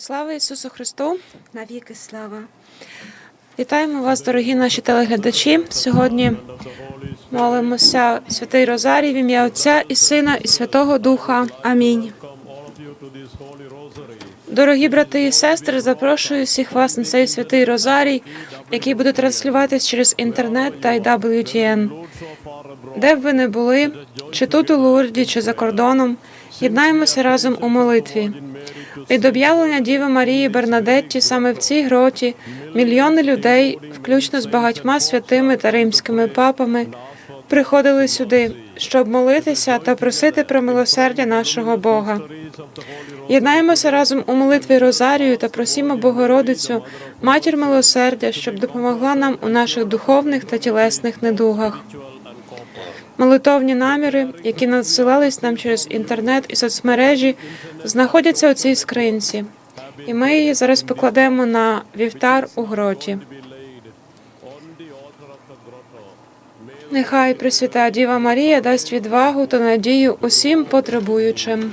Слава Ісусу Христу! Навіки слава. Вітаємо вас, дорогі наші телеглядачі. Сьогодні молимося Святий Розарій в ім'я Отця і Сина, і Святого Духа. Амінь. Дорогі брати і сестри, запрошую всіх вас на цей святий Розарій, який буде транслюватись через інтернет та WTN. Де б ви не були, чи тут у Лурді, чи за кордоном, єднаємося разом у молитві. Від об'явлення Діви Марії Бернадетті саме в цій гроті мільйони людей, включно з багатьма святими та римськими папами, приходили сюди, щоб молитися та просити про милосердя нашого Бога. Єднаємося разом у молитві Розарію та просімо Богородицю, матір милосердя, щоб допомогла нам у наших духовних та тілесних недугах. Молитовні наміри, які надсилались нам через інтернет і соцмережі, знаходяться у цій скринці, і ми її зараз покладемо на вівтар у гроті. Нехай Пресвята Діва Марія дасть відвагу та надію усім потребуючим.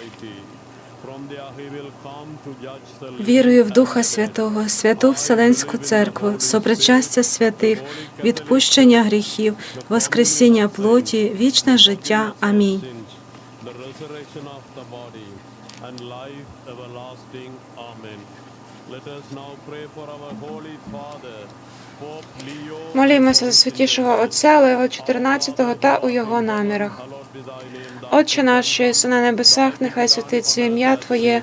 Вірую в Духа Святого, святу Вселенську церкву, сопричастя святих, відпущення гріхів, воскресіння плоті, вічне життя. Амінь. Молімося за святішого Отця Лева 14 та у його намірах. Отче наш, що єси на небесах, нехай святиться ім'я Твоє,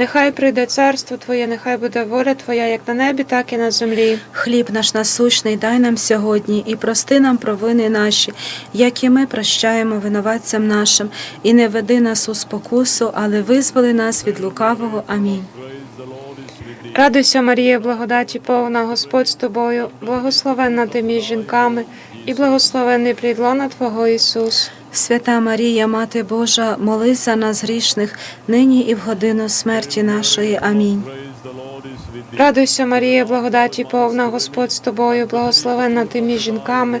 нехай прийде царство Твоє, нехай буде воля Твоя, як на небі, так і на землі. Хліб наш насущний дай нам сьогодні і прости нам провини наші, як і ми прощаємо винуватцям нашим, і не веди нас у спокусу, але визволи нас від лукавого. Амінь. Радуйся, Марія, благодаті повна, Господь з тобою, благословенна ти між жінками, і благословенний плід лона Твого Ісус. Свята Марія, Мати Божа, молись за нас грішних, нині і в годину смерті нашої. Амінь. Радуйся, Марія, благодаті повна, Господь з тобою, благословенна ти між жінками,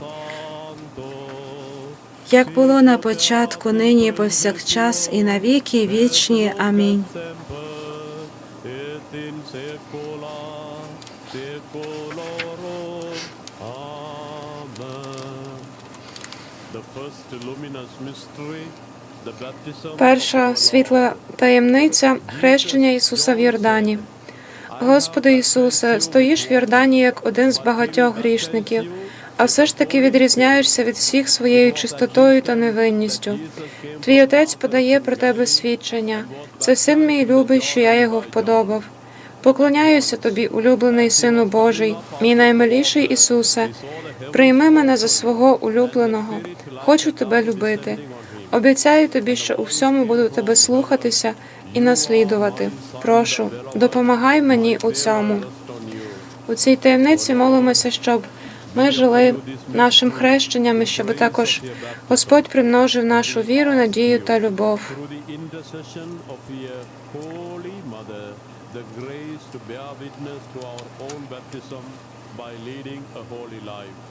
Як було на початку, нині і повсякчас, і на віки вічні. Амінь. Перша світла таємниця хрещення Ісуса в Йордані. Господи Ісусе, стоїш в Йордані як один з багатьох грішників, а все ж таки відрізняєшся від всіх своєю чистотою та невинністю. Твій отець подає про тебе свідчення. Це син мій любий, що я його вподобав. Поклоняюся тобі, улюблений Сину Божий, мій наймиліший Ісусе. Прийми мене за свого улюбленого. Хочу тебе любити. Обіцяю тобі, що у всьому буду тебе слухатися і наслідувати. Прошу, допомагай мені у цьому. У цій таємниці молимося, щоб ми жили нашим хрещенням, щоб також Господь примножив нашу віру, надію та любов. by leading a holy life.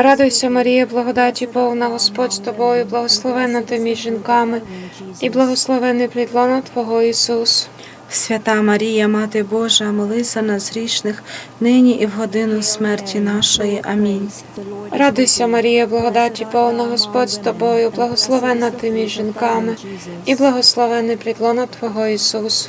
Радуйся, Марія, благодаті повна Господь з тобою, благословена ти між жінками, і благословений плід лона Твого Ісус. Свята Марія, Мати Божа, моли за нас грішних, нині і в годину смерті нашої. Амінь. Радуйся, Марія, благодаті повна Господь з тобою, благословена ти між жінками, і благословений плід лона Твого Ісус.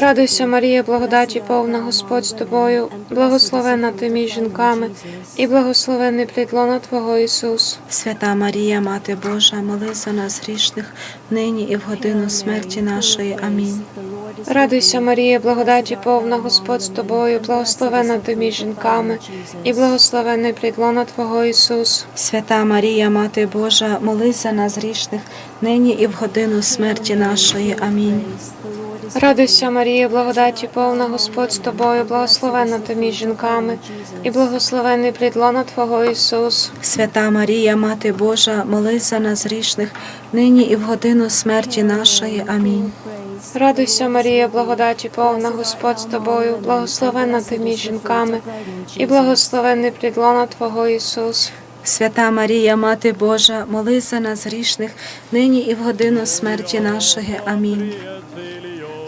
Радуйся, Марія, благодаті повна Господь з тобою, благословена ти між жінками, і благословений плід лона Твого Ісус. Свята Марія, Мати Божа, моли за нас грішних, нині і в годину смерті нашої. Амінь. Радуйся, Марія, благодаті повна Господь з тобою, благословена ти між жінками, і благословений плід лона Твого Ісус. Свята Марія, Мати Божа, моли за нас грішних, нині і в годину смерті нашої. Амінь. Радуйся, Марія, благодаті повна Господь з тобою, благословена ти між жінками, і благословений плід лона Твого Ісус. Свята Марія, Мати Божа, моли за нас грішних, нині і в годину смерті нашої. Амінь. Радуйся, Марія, благодаті повна Господь з тобою, благословена ти між жінками, і благословений плід лона Твого Ісус. Свята Марія, Мати Божа, моли за нас грішних, нині і в годину смерті нашої. Амінь.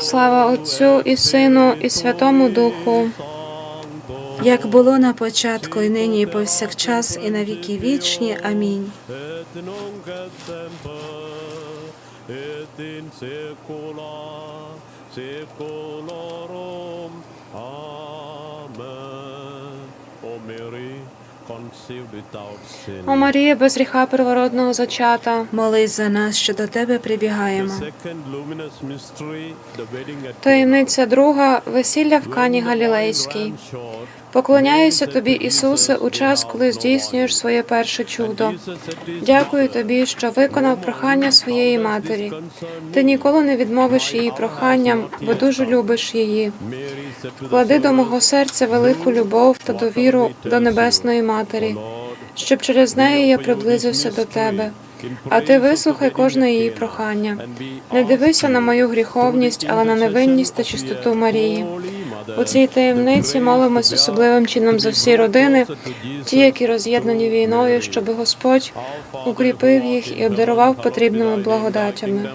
Слава Отцю і Сину, і Святому Духу. Як було на початку, і нині, і повсякчас, і на віки вічні. Амінь. Amen. О Марія, без гріха первородного зачата. Молись за нас, що до тебе прибігаємо. Таємниця друга весілля в Кані Галілейській. Поклоняюся тобі, Ісусе, у час, коли здійснюєш своє перше чудо. Дякую тобі, що виконав прохання своєї матері. Ти ніколи не відмовиш її проханням, бо дуже любиш її. Вклади до мого серця велику любов та довіру до Небесної Матері, щоб через неї я приблизився до тебе. А ти вислухай кожне її прохання. Не дивися на мою гріховність, але на невинність та чистоту Марії. У цій таємниці молимось особливим чином за всі родини, ті, які роз'єднані війною, щоб Господь укріпив їх і обдарував потрібними благодатями.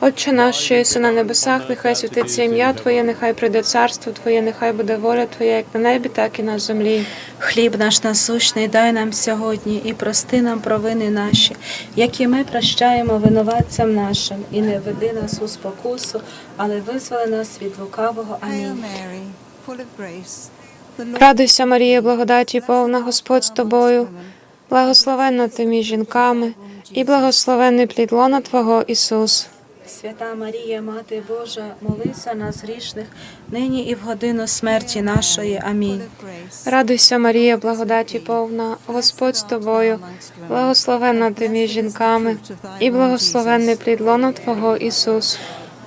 Отче наш, що єси на небесах, нехай святиться ім'я Твоє, нехай прийде царство Твоє, нехай буде воля Твоя, як на небі, так і на землі. Хліб наш насущний дай нам сьогодні і прости нам провини наші, які ми прощаємо винуватцям нашим, і не веди нас у спокусу, але визволи нас від лукавого. Амінь. Радуйся, Марія, благодаті повна Господь з тобою, благословенна ти між жінками, і благословенний плід лона Твого Ісус. Свята Марія, Мати Божа, молись за нас грішних, нині і в годину смерті нашої. Амінь. Радуйся, Марія, благодаті повна, Господь з тобою, благословенна ти між жінками, і благословенний плід лона Твого Ісус.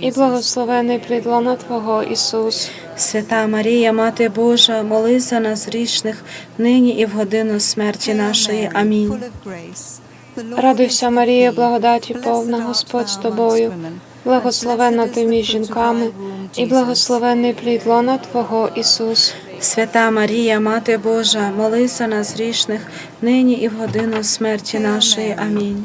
і благословенний плід лона Твого Ісус. Свята Марія, Мати Божа, молись за нас грішних, нині і в годину смерті нашої. Амінь. Радуйся, Марія, благодаті повна Господь з тобою. Благословенна ти між жінками, і благословенний плід лона Твого Ісус. Свята Марія, Мати Божа, молись за нас грішних, нині і в годину смерті нашої. Амінь.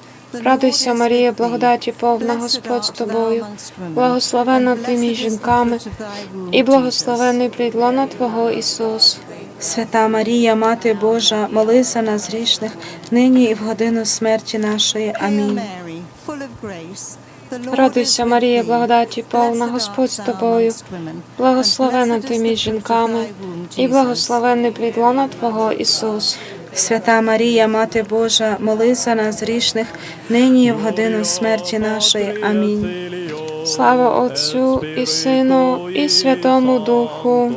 Радуйся, Марія, благодаті повна Господь з тобою. Благословенна ти між жінками, і благословенний плід Твого Ісус. Свята Марія, Мати Божа, молись за нас грішних, нині і в годину смерті нашої. Амінь. Радуйся, Марія, благодаті повна Господь з тобою. Благословенна ти між жінками, і благословенний плід Твого Ісус. Свята Марія, Мати Божа, молись за нас грішних, нині і в годину смерті нашої. Амінь. Слава Отцю і Сину, і Святому Духу.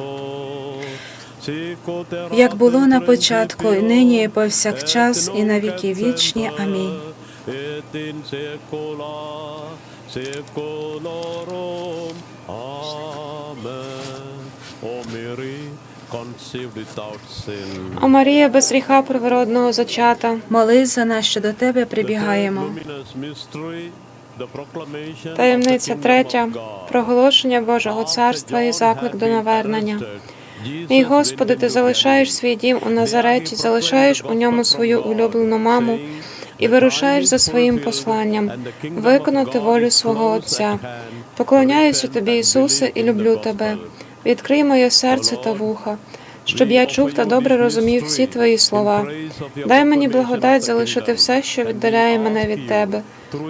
Як було на початку, і нині, і повсякчас, і на віки вічні. Амінь. Amen. О Марія, без гріха привородного зачата, Молись за нас, що до тебе прибігаємо. Таємниця третя, проголошення Божого царства і заклик до навернення. Мій Господи, ти залишаєш свій дім у Назареті, залишаєш у ньому свою улюблену маму і вирушаєш за своїм посланням. виконати волю свого Отця. Поклоняюся тобі, Ісусе, і люблю тебе. Відкрий моє серце та вуха, щоб я чув та добре розумів всі твої слова. Дай мені благодать залишити все, що віддаляє мене від тебе.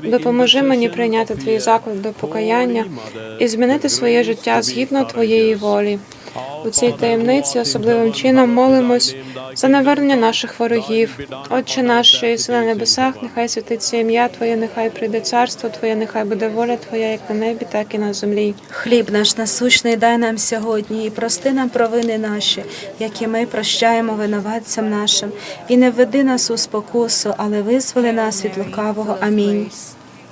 Допоможи мені прийняти твій заклик до покаяння і змінити своє життя згідно твоєї волі. У цій таємниці особливим чином молимось за навернення наших ворогів. Отче наш, що єси на небесах, нехай святиться ім'я Твоє, нехай прийде царство Твоє, нехай буде воля Твоя, як на небі, так і на землі. Хліб наш насущний дай нам сьогодні, і прости нам провини наші, які ми прощаємо винуватцям нашим, і не введи нас у спокусу, але визволи нас від лукавого. Амінь.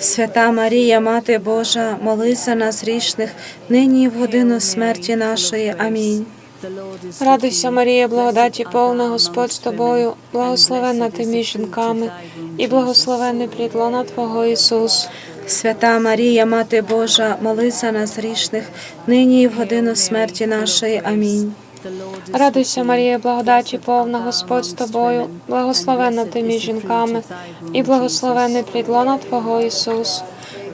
Свята Марія, Мати Божа, молись за нас грішних нині і в годину смерті нашої. Амінь. Радуйся, Марія, благодаті повна Господь з тобою, благословенна ти між жінками, і благословенний плід лона Твого Ісус. Свята Марія, Мати Божа, молись за нас грішних нині і в годину смерті нашої. Амінь. Радуйся, Марія, благодаті повна Господь з тобою, благословена ти між жінками, і благословений плід лона Твого Ісус.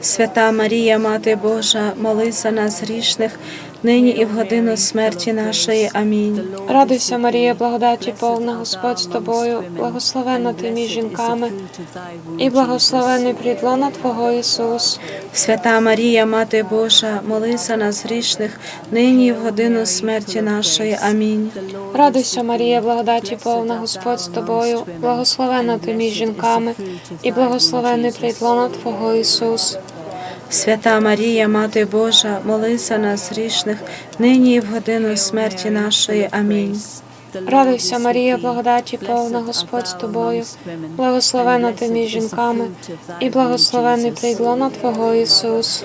Свята Марія, Мати Божа, молися нас грішних нині і в годину смерті нашої. Амінь. Радуйся, Марія, благодаті повна Господь з тобою, благословенна ти між жінками, і благословений плід лона Твого Ісус. Свята Марія, Мати Божа, моли за нас грішних, нині і в годину смерті нашої. Амінь. Радуйся, Марія, благодаті повна Господь з тобою, благословенна ти між жінками, і благословений плід Твого Ісус. Свята Марія, Мати Божа, моли за нас грішних, нині і в годину смерті нашої. Амінь. Радуйся, Марія, благодаті повна Господь з тобою, благословена ти між жінками, і благословений плід лона Твого Ісус.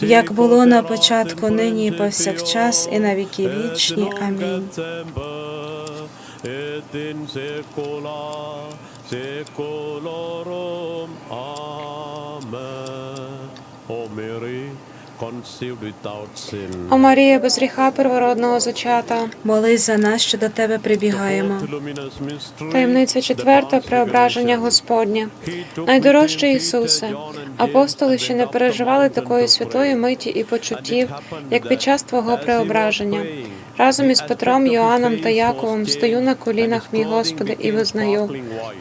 Як було на початку, нині і повсякчас, і на віки вічні. Амінь. О Марія, без гріха первородного зачата. Молись за нас, що до тебе прибігаємо. Таємниця четверта преображення Господнє. Найдорожче Ісусе, апостоли ще не переживали такої святої миті і почуттів, як під час Твого преображення. Разом із Петром, Йоанном та Яковом стою на колінах, мій Господи, і визнаю.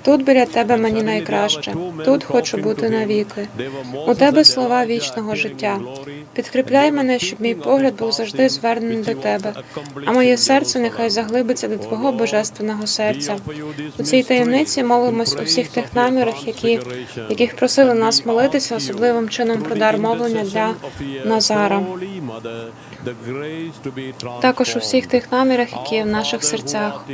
Тут біля Тебе мені найкраще, тут хочу бути навіки. У Тебе слова вічного життя. Підкріпляй мене, щоб мій погляд був завжди звернений до Тебе, а моє серце нехай заглибиться до Твого божественного серця. У цій таємниці молимось у всіх тих намірах, які, яких просили нас молитися особливим чином про дар мовлення для Назара. Також у всіх тих намірах, які є в наших серцях.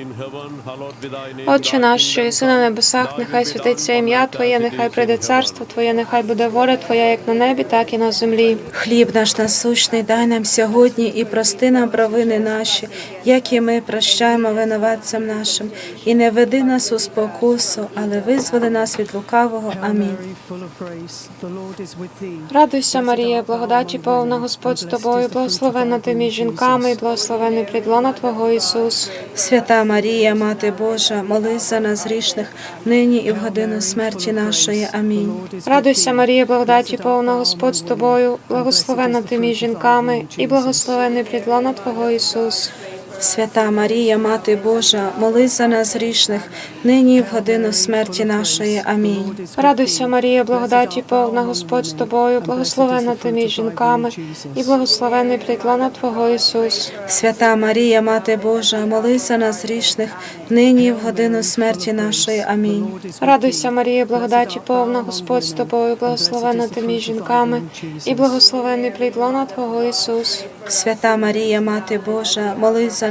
Отче наш, що єси на небесах, нехай святиться ім'я Твоє, нехай прийде царство Твоє, нехай буде воля Твоя, як на небі, так і на землі. Хліб наш насущний дай нам сьогодні і прости нам провини наші, як і ми прощаємо винуватцям нашим, і не веди нас у спокусу, але визволи нас від лукавого. Амінь. Радуйся, Марія, благодаті повна Господь з тобою, благословенна ти між жінками, і благословений лона Твого Ісус. Свята Марія, Мати Божа, молись за нас грішних, нині і в годину смерті нашої. Амінь. Радуйся, Марія, благодаті повна Господь з тобою, благословена ти між жінками, і благословений плід Твого Ісус. Свята Марія, Мати Божа, молись за нас грішних, нині і в годину смерті нашої. Амінь. Радуйся, Марія, благодаті повна Господь з тобою, благословенна ти між жінками, і благословений плід лона Твого Ісус. Свята Марія, Мати Божа, молись за нас грішних, нині і в годину смерті нашої. Амінь. Радуйся, Марія, благодаті повна Господь з тобою, благословенна ти між жінками, і благословений плід Твого Ісус. Свята Марія, Мати Божа, молись за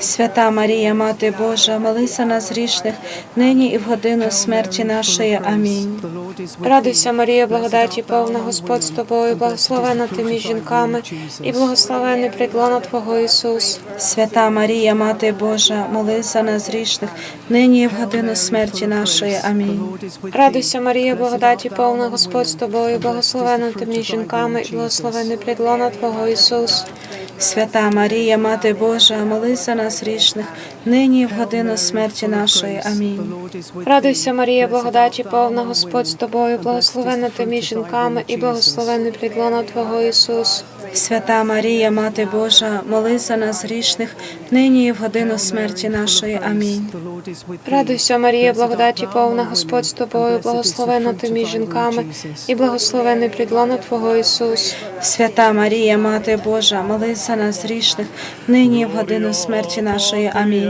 Свята Марія, Мати Божа, молись за нас грішних, нині і в годину смерті нашої. Амінь. Радуйся, Марія, благодаті повна Господь з тобою, благословенна ти між жінками, і благословений плід лона Твого Ісус. Свята Марія, Мати Божа, молись за нас грішних, нині і в годину смерті нашої. Амінь. Радуйся, Марія, благодаті повна Господь з тобою, благословенна ти між жінками, і благословений плід лона Твого Ісус. Свята Марія, Мати Божа, молися нас грішних, нині і в годину смерті нашої. Амінь. Радуйся, Марія, благодаті повна Господь з тобою, благословенна ти між жінками, і благословенний плід Твого Ісус. Свята Марія, Мати Божа, молись за нас грішних, нині і в годину смерті нашої. Амінь. Радуйся, Марія, благодаті повна Господь з тобою, благословенна ти між жінками, і благословенний плід Твого Ісус. Свята Марія, Мати Божа, молись за нас грішних, нині і в годину смерті нашої. Амінь.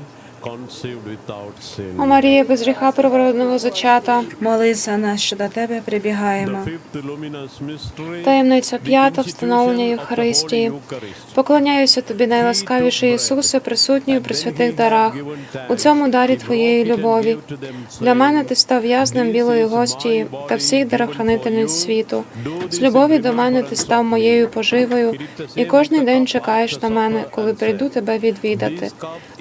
О Марія, без гріха первородного зачата, Молись за нас, що до тебе прибігаємо. таємниця п'ята, встановлення Євхаристії. Поклоняюся тобі, найласкавіший Ісусе, присутній у присвятих дарах, у цьому дарі Твоєї любові. Для мене ти став в'язнем білої гостії та всіх дарохранительниць світу. З любові до мене ти став моєю поживою, і кожний день чекаєш на мене, коли прийду тебе відвідати.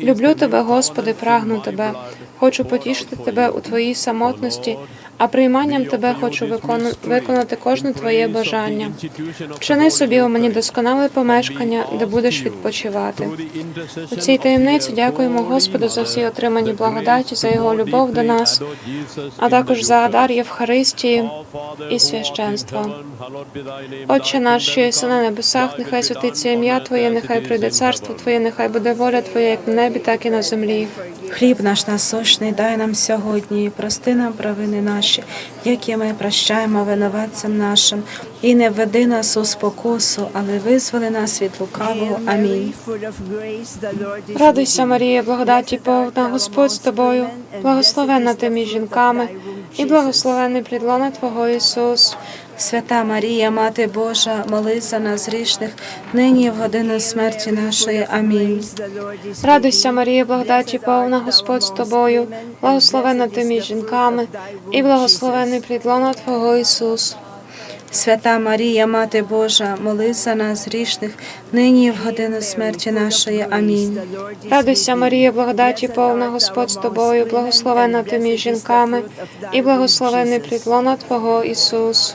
Люблю тебе, Господи, прагну тебе. Хочу потішити тебе у твоїй самотності, а прийманням тебе хочу викону- виконати кожне твоє бажання. Вчини собі у мені досконале помешкання, де будеш відпочивати. У цій таємниці дякуємо Господу за всі отримані благодаті, за його любов до нас, а також за дар Євхаристії і священства. Отче наш, що єси на небесах, нехай святиться ім'я Твоє, нехай прийде царство Твоє, нехай буде воля Твоя, як на небі, так і на землі. Хліб наш насущний дай нам сьогодні, і прости нам провини наші, які ми прощаємо винуватцям нашим, і не введи нас у спокусу, але визволи нас від лукавого. Амінь. Радуйся, Марія, благодаті повна, Господь з тобою, благословена ти між жінками, і благословений плід Твого Ісус. Свята Марія, Мати Божа, молись за нас грішних, нині в годину смерті нашої. Амінь. Радуйся, Марія, благодаті повна, Господь з тобою, благословенна ти між жінками, і благословенний плід Твого Ісус. Свята Марія, Мати Божа, молись за нас грішних, нині і в годину смерті нашої. Амінь. Радуйся, Марія, благодаті повна, Господь з тобою, благословенна ти між жінками, і благословенний плід лона Твого Ісус.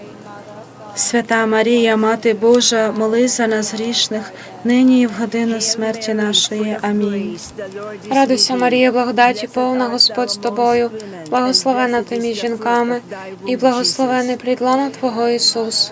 Свята Марія, Мати Божа, моли за нас грішних, нині і в годину смерті нашої. Амінь. Радуйся, Марія, благодаті повна, Господь з тобою, благословена ти між жінками, і благословений плід лона Твого Ісус.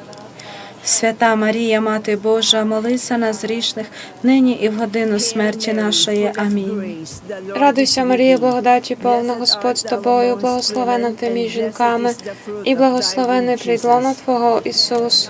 Свята Марія, Мати Божа, молися нас грішних, нині і в годину смерті нашої. Амінь. Радуйся, Марія, благодаті повна, Господь з тобою, благословена ти між жінками, і благословений плід лона Твого Ісус.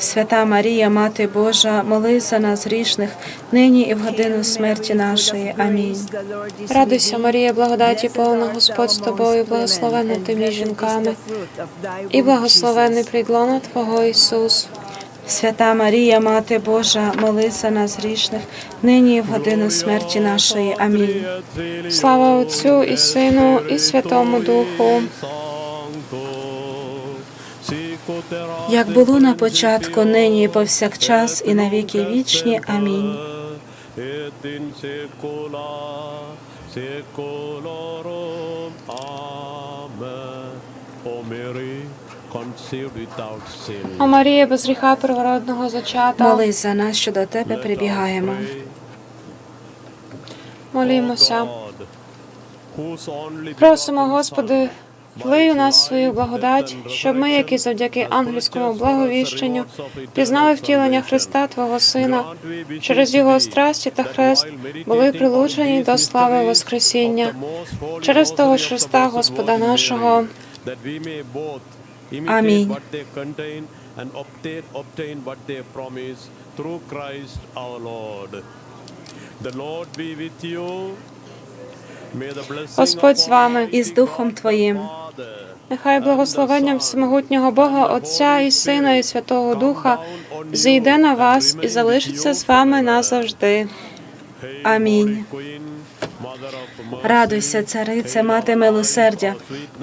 Свята Марія, Мати Божа, молись за нас грішних, нині і в годину смерті нашої. Амінь. Радуйся, Марія, благодаті повна, Господь з тобою, благословенна ти жінками, і благословений плід Твого Ісус. Свята Марія, Мати Божа, молись за нас грішних, нині і в годину смерті нашої. Амінь. Слава Отцю і Сину, і Святому Духу. Як було на початку, нині і повсякчас, і на віки вічні. Амінь. О Марія, без гріха первородного зачата, Молись за нас, що до тебе прибігаємо. молімося. Просимо, Господи, Son, у нас свою благодать, щоб ми, які завдяки ангельському благовіщенню, пізнали втілення Христа, Твого Сина, через Його страсті та хрест були прилучені до слави Воскресіння, через того Христа, Господа нашого. Амінь. Господь з вами. І з Духом Твоїм. Нехай благословенням всемогутнього Бога, Отця і Сина, і Святого Духа зійде на вас і залишиться з вами назавжди. Амінь. Радуйся, царице, мати милосердя,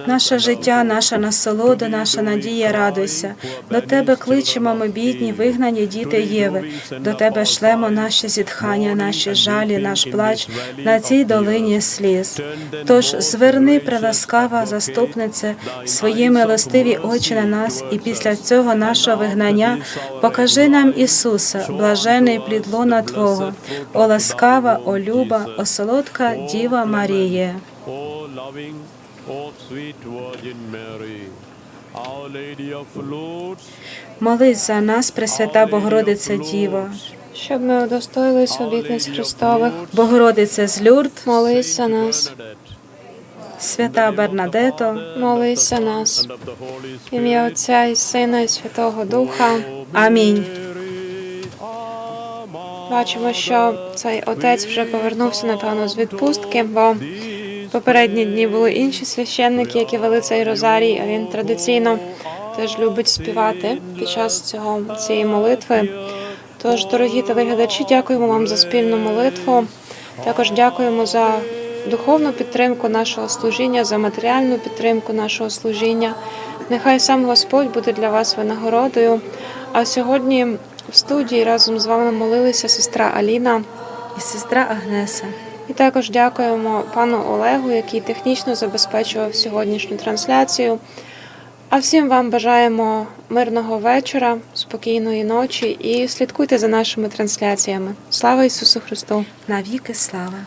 наше життя, наша насолода, наша надія, радуйся. До тебе кличемо ми, бідні, вигнані діти Єви. До тебе шлемо наші зітхання, наші жалі, наш плач на цій долині сліз. Тож зверни, преласкава заступнице, свої милостиві очі на нас, і після цього нашого вигнання покажи нам Ісуса, блажений плід лона Твого, о ласкава, о люба, о солодка Діва Маріє. Молись за нас, Пресвята Богородице Діво, Щоб ми удостоїлись обітниць Христових, Богородице з Люрд, молись за нас, свята Бернадето, молись за нас. ім'я Отця і Сина, і Святого Духа. Амінь. Бачимо, що цей отець вже повернувся, напевно, з відпустки, бо попередні дні були інші священники, які вели цей розарій, а він традиційно теж любить співати під час цього цієї молитви. Тож, дорогі телеглядачі, дякуємо вам за спільну молитву. Також дякуємо за духовну підтримку нашого служіння, за матеріальну підтримку нашого служіння. Нехай сам Господь буде для вас винагородою. А сьогодні в студії разом з вами молилися сестра Аліна і сестра Агнеса. І також дякуємо пану Олегу, який технічно забезпечував сьогоднішню трансляцію. А всім вам бажаємо мирного вечора, спокійної ночі і слідкуйте за нашими трансляціями. Слава Ісусу Христу! Навіки слава!